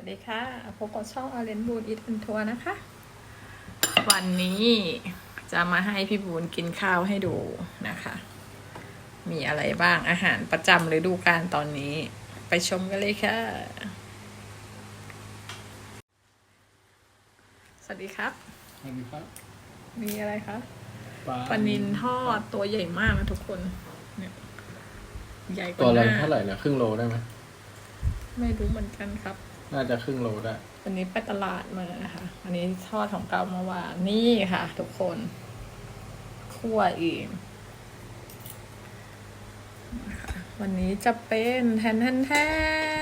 วัสดีค่ะพบกับช่องอเลนบูนอีทอันทัวร์นะคะ วันนี้จะมาให้พี่บูนกินข้าวให้ดูนะคะ มีอะไรบ้างอาหารประจำฤดูกาลตอนนี้ ไปชมกันเลยค่ะ สวัสดีครับ สวัสดีครับ มีอะไรคะปลาปลานินทอดตัวใหญ่มากนะทุกคนเนี่ยใหญ่กตัวว่าละหน้าเท่าไหร่นะครึ่งโลได้ไหมไม่รู้เหมือนกันครับ น่าจะครึ่งโลได้ วันนี้ไปตลาดมานะคะอันนี้ทอดของเก่าเมื่อวานนี่ค่ะ ทุกคนคั่วองนะคะวันนี้จะเป็นแทนแทนแท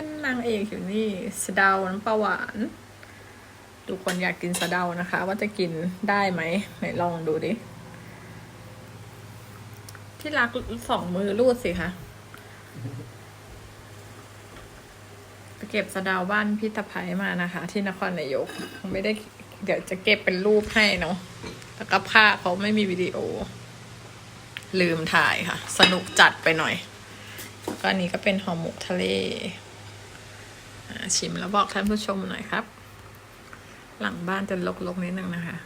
นนางเอกอยู่นี่สะเดาน้ำปลาหวาน ทุกคนอยากกินสะเดานะคะ ว่าจะกินได้ไหมไหนลองดูดิ ที่รักสองมือรูดสิคะ ไปเก็บสะดาวบ้านพี่ตะไพมานะคะ ที่นครนายกไม่ได้เดี๋ยวจะเก็บเป็นรูปให้เนาะแล้วก็ภาเขาไม่มีวิดีโอ ลืมถ่ายค่ะ สนุกจัดไปหน่อยแล้วก็อันนี้ก็เป็นห่อหมกทะเลชิมแล้วบอกท่านผู้ชมหน่อยครับ หลังบ้านจะลกๆนิดนึงนะคะ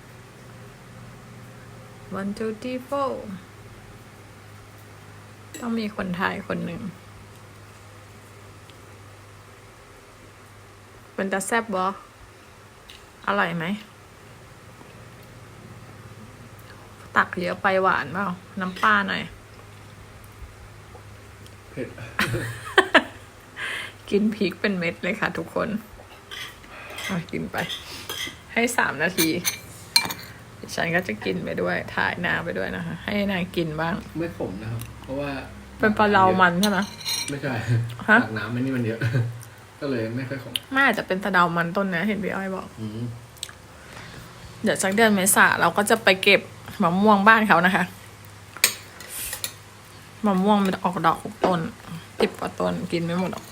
one two three four ต้องมีคนถ่ายคนหนึ่ง เป็นตาแซบบออร่อยไหม ตักเยอะไปหวานเปล่า น้ำปลาหน่อย เผ็ด กินพริกเป็นเม็ดเลยค่ะทุกคนเอากินไป ให้สามนาทีดิฉันก็จะกินไปด้วย ถ่ายหน้าไปด้วยนะคะ ให้นายกินบ้าง ไม่ขมนะครับ เพราะว่าเป็นปลาเรามันใช่ไหมไม่ใช่ฮะตักน้ำมันนี่มันเยอะ ก็เลยไม่ค่อยขมน่าจะเป็นสะเดามันต้นเนี้ยเห็นพี่อ้อยบอก อืมเดี๋ยวสักเดือนเมษาเราก็จะไปเก็บมะม่วงบ้านเขานะคะมะม่วงมันออกดอกทุกต้นติบกว่าต้นกินไม่หมดหรอก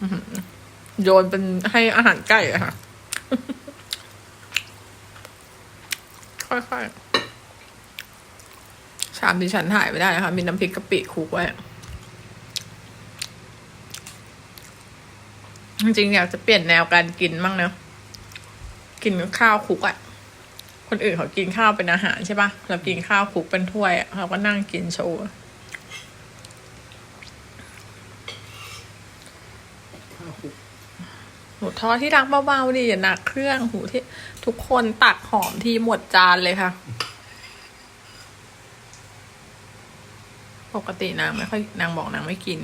อื้อหือโยนเป็นให้อาหารไก่อะค่ะ ค่อยๆ ชามที่ฉันถ่ายไม่ได้นะคะ มีน้ำพริกกะปิคลุกไว้ จริงๆอยากจะเปลี่ยนแนวการกินบ้างเนอะกินข้าวคลุกอะคนอื่นเขากินข้าวเป็นอาหารใช่ปะเรากินข้าวคลุกเป็นถ้วยอะเราก็นั่งกินโชว์ข้าวคลุกหมูทอดที่รักเบาๆดิอย่าหนักเครื่องหูที่ ทุกคนตักหอมทีหมดจานเลยค่ะ ปกตินางไม่ค่อยนางบอกนางไม่กิน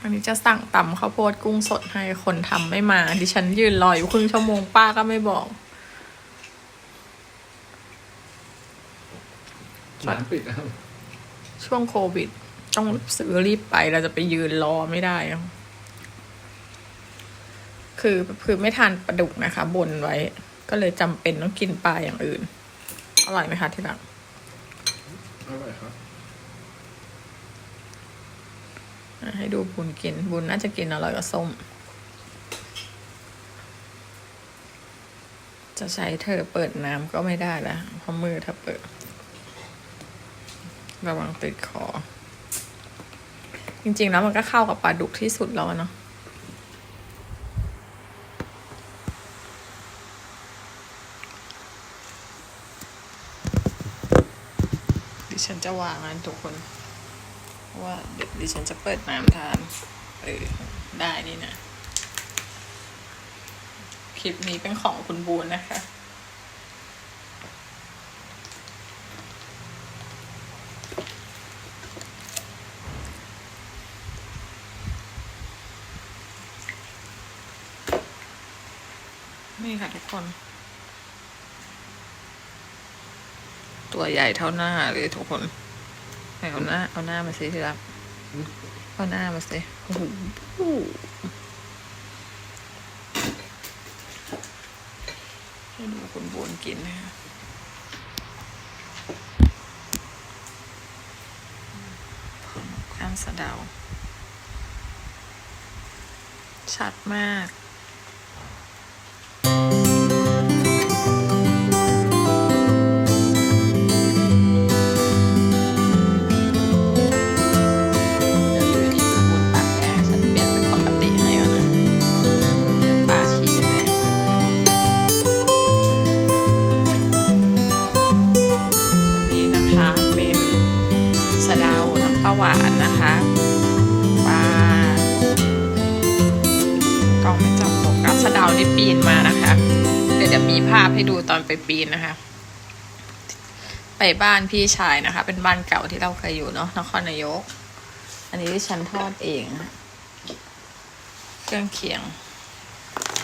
อันนี้จะสั่งตำข้าวโพดกุ้งสดให้คนทำไม่มา ดิฉันยืนรออยู่ครึ่งชั่วโมงป้าก็ไม่บอกร้านปิดนะครับช่วงโควิด ต้องซื้อรีบไปเราจะไปยืนรอไม่ได้อะ คือคือไม่ทานปลาดุกนะคะ บนไว้ ก็เลยจำเป็นต้องกินปลาอย่างอื่น อร่อยไหมคะที่รักอร่อยครับอะให้ดูบุญกิน บุญน่าจะกินอร่อยกว่าส้ม จะใช้เธอเปิดน้ำก็ไม่ได้แล้วเพราะมือเธอเปิด ระวังติดคอจริงๆแล้วมันก็เข้ากับปลาดุกที่สุดแล้วอะเนาะ ฉันจะวางอันทุกคนเพราะว่าเดี๋ยวดิฉันจะเปิดน้ำทานเออได้นี่นะ คลิปนี้เป็นของคุณบูนนะคะนี่ค่ะทุกคน ตัวใหญ่เท่าหน้าเลยทุกคนเอาหน้า เอาหน้ามาสิที่รักเอาหน้ามาสิโอ้โหให้ดูคุณบวนกินนะคะข้างสะเดา ชัดมาก หวานนะคะปลากล้องไม่จับโฟกัสสะเดาวนี่ปีนมานะคะ เดี๋ยวจะมีภาพให้ดูตอนไปปีนนะคะ ไปบ้านพี่ชายนะคะ เป็นบ้านเก่าที่เราเคยอยู่เนาะนครนายก อันนี้ที่ฉันทอดเอง เครื่องเคียง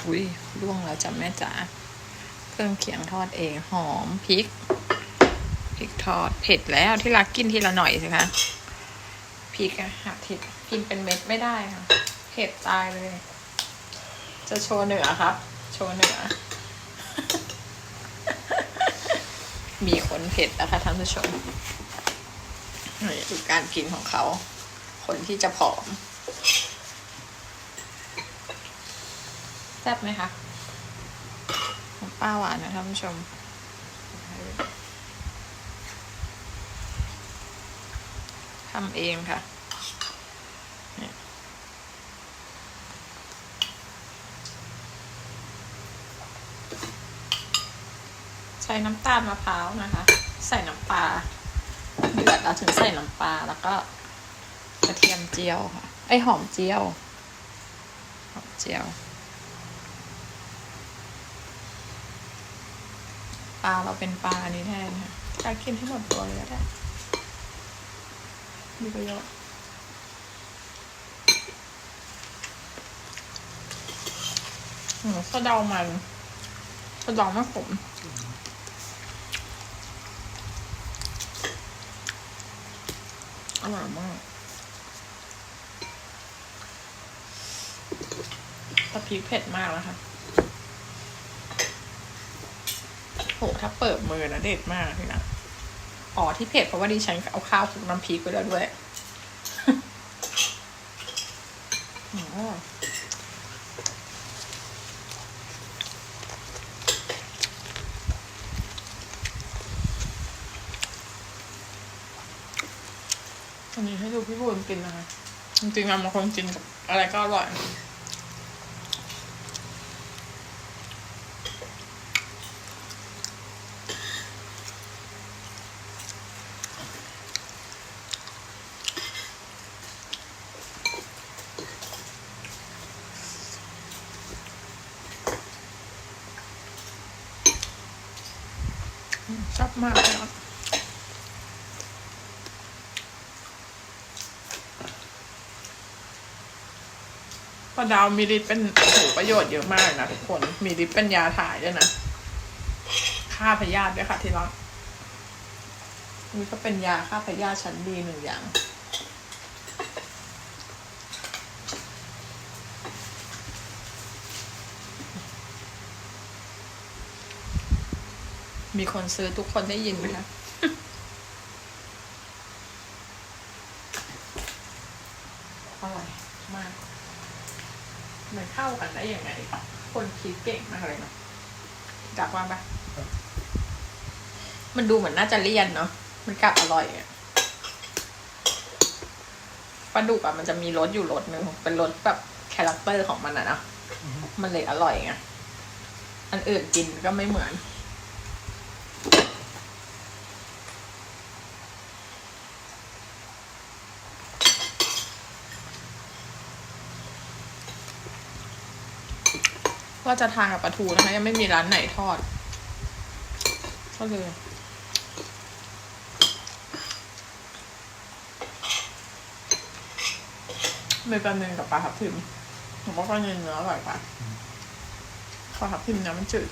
อุ้ยร่วงแล้วจ้ะแม่จ๋าเครื่องเคียงทอดเองหอมพริกพริกทอดเผ็ดแล้วที่รักกินทีละหน่อยสิคะ ริกอะหักทิดกินเป็นเม็ดไม่ได้ค่ะเผ็ดตายเลย จะโชว์เหนือครับ โชว์เหนือ มีคนเผ็ดนะคะท่านผู้ชมนี่คือการกินของเขา คนที่จะผอมแซ่บไหมคะของป้าหวานนะท่านผู้ชม ทำเองค่ะ ใช้น้ำตาลมะพร้าวนะคะ ใส่น้ำปลาเดือดเราถึงใส่น้ำปลาแล้วก็กระเทียมเจียวค่ะ ไอหอมเจียว หอมเจียวปลาเราเป็นปลาอันนี้แทนค่ะการกินให้หมดตัวเลยก็ได้ มีประโยชน์อืมสะเดามันสะเดาไม่ขมอร่อยมากตะพริกเผ็ดมากแล้วค่ะโหถ้าเปิดมือนะเด็ดมากเลยนะ อ๋อที่เผ็ดเพราะว่าดิฉันเอาข้าวคลุกน้ำพริกไปแล้วด้วยอ๋ออันนี้ให้ดูพี่บูนกินนะคะจริงๆอะบางคนกินกับอะไรก็อร่อย บมากเลยอะปลาดาวมีฤทธิ์เป็นโอ้โหประโยชน์เยอะมากนะทุกคน มีฤทธิ์เป็นยาถ่ายด้วยนะฆ่าพยาธิด้วยค่ะที่รักนี่ก็เป็นยาฆ่าพยาธิชั้นดีหนึ่งอย่าง มีคนซื้อทุกคนได้ยินไหมคะอร่อยมาก มันเข้ากันได้ยังไง คนคิดเก่งมากเลยเนาะกลับว่าปะมันดูเหมือนน่าจะเลี่ยนเนาะ มันกลับอร่อยอะปลาดุกอะมันจะมีรสอยู่รสหนึ่งเป็นรสแบบคาแรคเตอร์ของมันอะเนาะมันเลยอร่อยไง อันอื่นกินก็ไม่เหมือน ว่าจะทานกับปลาทูนะคะ ยังไม่มีร้านไหนทอด ก็เลยมีปลาเนยกับปลาทับทิมผมว่าปลาเนยเนื้ออร่อยกว่าปลาทับทิมเนื้อมันจืด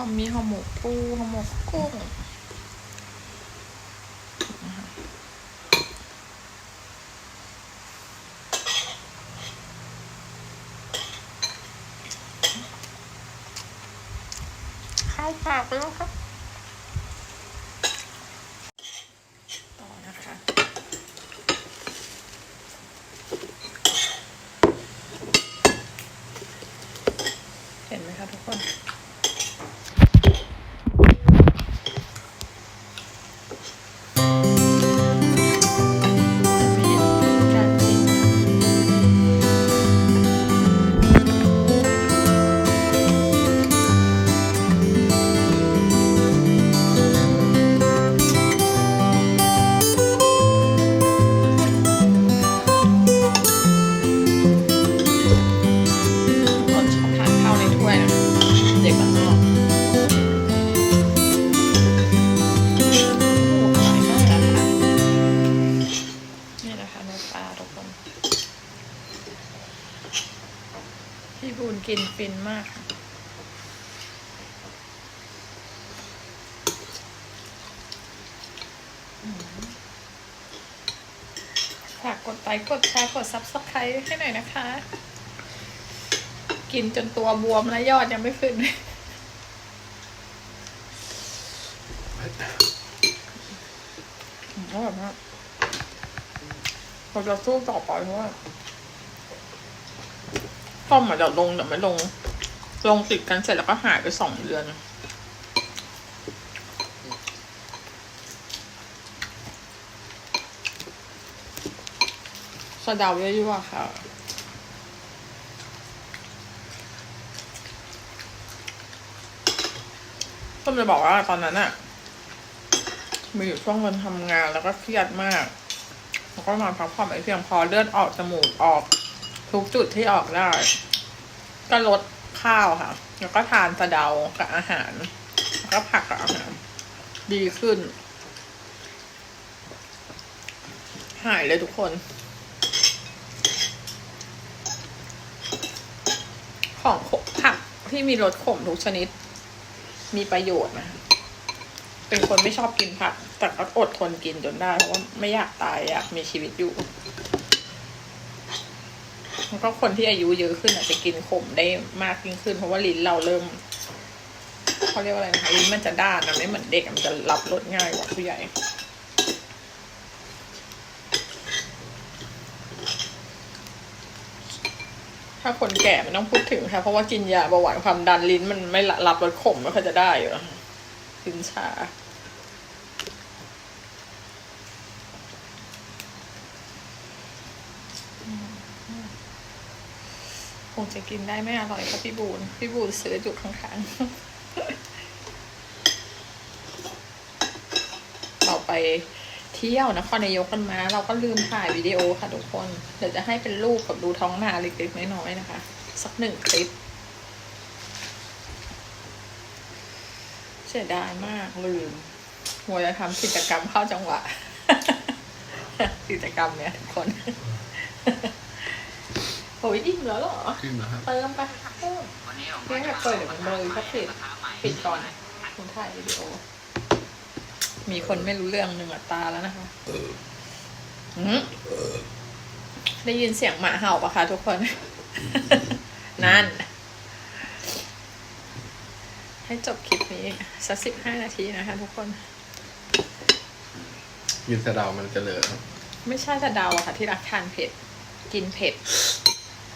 อมมีห่อหมกปูห่อหมกกุ้งข้าวปากแล้วครับ นฟินมากฝากกดไลค์กดแชร์กด subscribe ให้หน่อยนะคะ กินจนตัวบวมและยอดยังไม่ขึ้น อร่อยมากเราจะสู้ต่อไปเพราะว่า ต้มอาจจะลงแต่ไม่ลง ลงติดกันเสร็จแล้วก็หายไปสองเดือน สะเดาเยอะๆค่ะต้มจะบอกว่าตอนนั้นอะมีอยู่ช่วงวันทำงานแล้วก็เครียดมาก แล้วก็นอนพักผ่อนไม่เพียงพอเลือดออกจมูกออก ทุกจุดที่ออกได้ ก็ลดข้าวค่ะ แล้วก็ทานสะเดากับอาหาร แล้วก็ผักกับอาหาร ดีขึ้น หายเลยทุกคน ของผักที่มีรสขมทุกชนิด มีประโยชน์นะคะเป็นคนไม่ชอบกินผัก แต่ก็อดทนกินจนได้เพราะว่าไม่อยากตายอยากมีชีวิตอยู่ แล้วก็คนที่อายุเยอะขึ้นอาจจะกินขมได้มากยิ่งขึ้น เพราะว่าลิ้นเราเริ่มเขาเรียกว่าอะไรนะคะลิ้นมันจะด้านนะไม่เหมือนเด็กมันจะรับรสง่ายกว่าผู้ใหญ่ถ้าคนแก่ไม่ต้องพูดถึงค่ะเพราะว่ากินยาเบาหวานความดันลิ้นมันไม่รับรสขมไม่ค่อยจะได้อยู่แล้วลิ้นชา งจะกินได้ไม่อร่อยครับพี่บูนพี่บูนซื้อจุดข้างๆ เราไปเที่ยวนครนายกกันมา เราก็ลืมถ่ายวิดีโอค่ะทุกคน เดี๋ยวจะให้เป็นรูปกับดูท้องนาเล็กๆน้อยๆนะคะ สักหนึ่งคลิป เสียดายมากลืมมัวจะทำกิจกรรมเข้าจังหวะ กิจกรรมเนี่ยทุกคน โอ้ยอิ่มแล้วเหรอขึ้นนะครับ เติมไปเพิ่มเพียงแต่เปิดเดี๋ยวมันเบลอก็ปิดปิดก่อนคุณถ่ายวิดีโอ มีคนไม่รู้เรื่องหนึ่งอัตราแล้วนะคะอืมได้ยินเสียงหมาเห่าปะคะทุกคน นั่น ให้จบคลิปนี้สักสิบห้านาทีนะคะทุกคนยินสะเดามันจะเหลือครับไม่ใช่จะเดาอะค่ะที่รักทานเผ็ด กินเผ็ด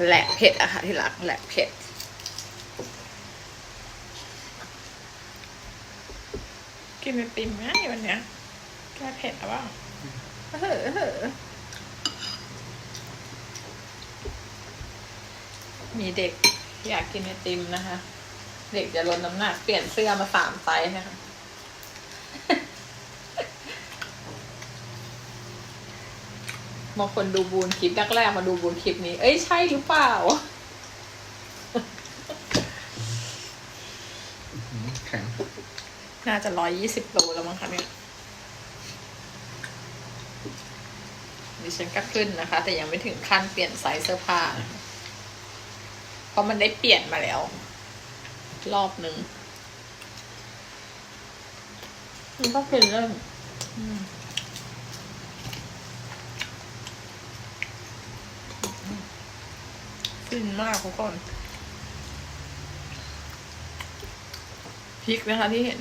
แหละเผ็ดอะค่ะที่รักแหละเผ็ดกินไอติมง่ายวันเนี้ยแก้เผ็ดหรือเปล่าเฮ้อเฮ้อมีเด็กอยากกินไอติมนะคะ เด็กจะลดน้ำหนักเปลี่ยนเสื้อมาสามไซส์นะคะ บางคนดูบูนคลิปแรกๆมาดูบูนคลิปนี้ เอ้ยใช่หรือเปล่าอืมแข็งน่าจะร้อยยี่สิบโลแล้วมั้งคะเนี่ยดิฉันก็ขึ้นนะคะ แต่ยังไม่ถึงขั้นเปลี่ยนไซส์เสื้อผ้านะคะเพราะมันได้เปลี่ยนมาแล้ว รอบหนึ่งมันก็เป็นเรื่องอืม ฟินมากทุกคนพริกนะคะที่เห็น